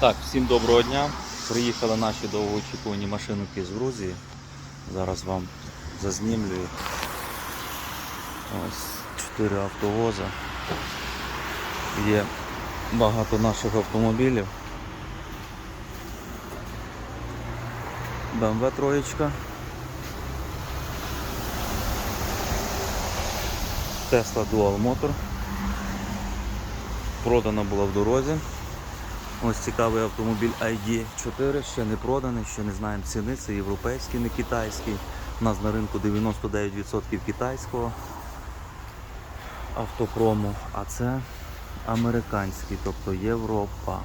Так, всім доброго дня. Приїхали наші довгоочікувані машинки з Грузії. Зараз вам зазнімлю. Ось чотири автовоза. Є багато наших автомобілів. BMW троєчка. Tesla Dual Motor. Продана була в дорозі. Ось цікавий автомобіль ID4, ще не проданий, ще не знаємо ціни. Це європейський, не китайський. У нас на ринку 99% китайського автопрому, а це американський, тобто Європа.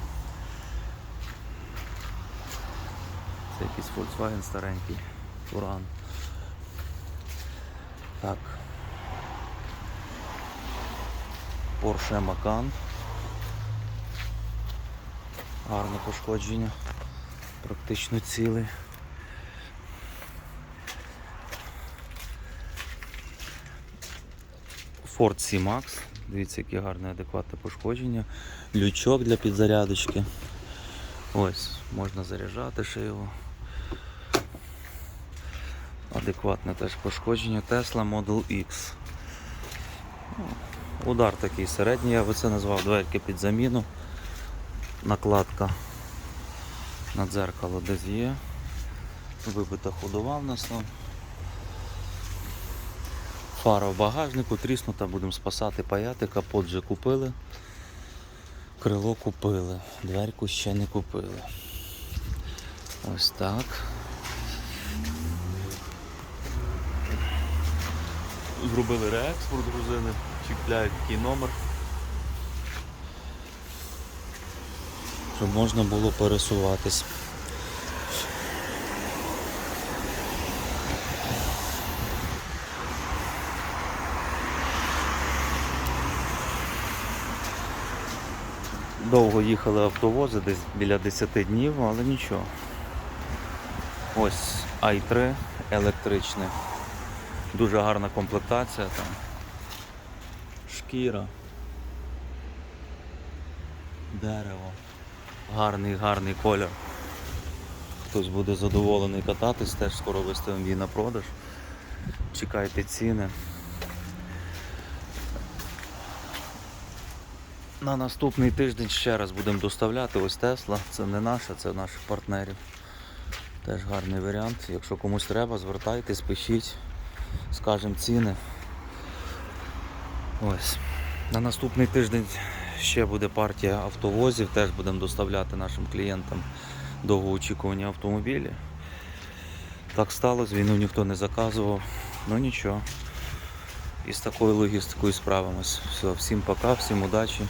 Це якийсь Volkswagen старенький, Туран. Так. Porsche Macan. Гарне пошкодження, практично цілий. Ford C-Max. Дивіться, яке гарне адекватне пошкодження. Лючок для підзарядочки. Ось, можна заряджати ще його. Адекватне теж пошкодження. Tesla Model X. Ну, Удар такий середній, я би це назвав, дверки під заміну накладка на дзеркало десь є. Вибита ходова в нас там. Фара в багажнику, тріснута, будемо спасати, паяти, капот вже купили. Крило купили, дверку ще не купили. Ось так. Зробили реекспорт грузини, чіпляють такий номер. Щоб можна було пересуватись. Довго їхали автовози, десь біля 10 днів, але нічого. Ось i3 електричне. Дуже гарна комплектація там. Шкіра. Дерево. Гарний, гарний колір. Хтось буде задоволений кататись, теж скоро виставимо її на продаж. Чекайте ціни. На наступний тиждень ще раз будемо доставляти ось Тесла. Це не наша, це наших партнерів. Теж гарний варіант. Якщо комусь треба, звертайтесь, пишіть, скажемо ціни. Ось. На наступний тиждень ще буде партія автовозів, теж будемо доставляти нашим клієнтам довгоочікувані автомобілі. Так сталося, війну ніхто не заказував. Ну нічого. І з такою логістикою справимось. Все, всім пока, всім удачі.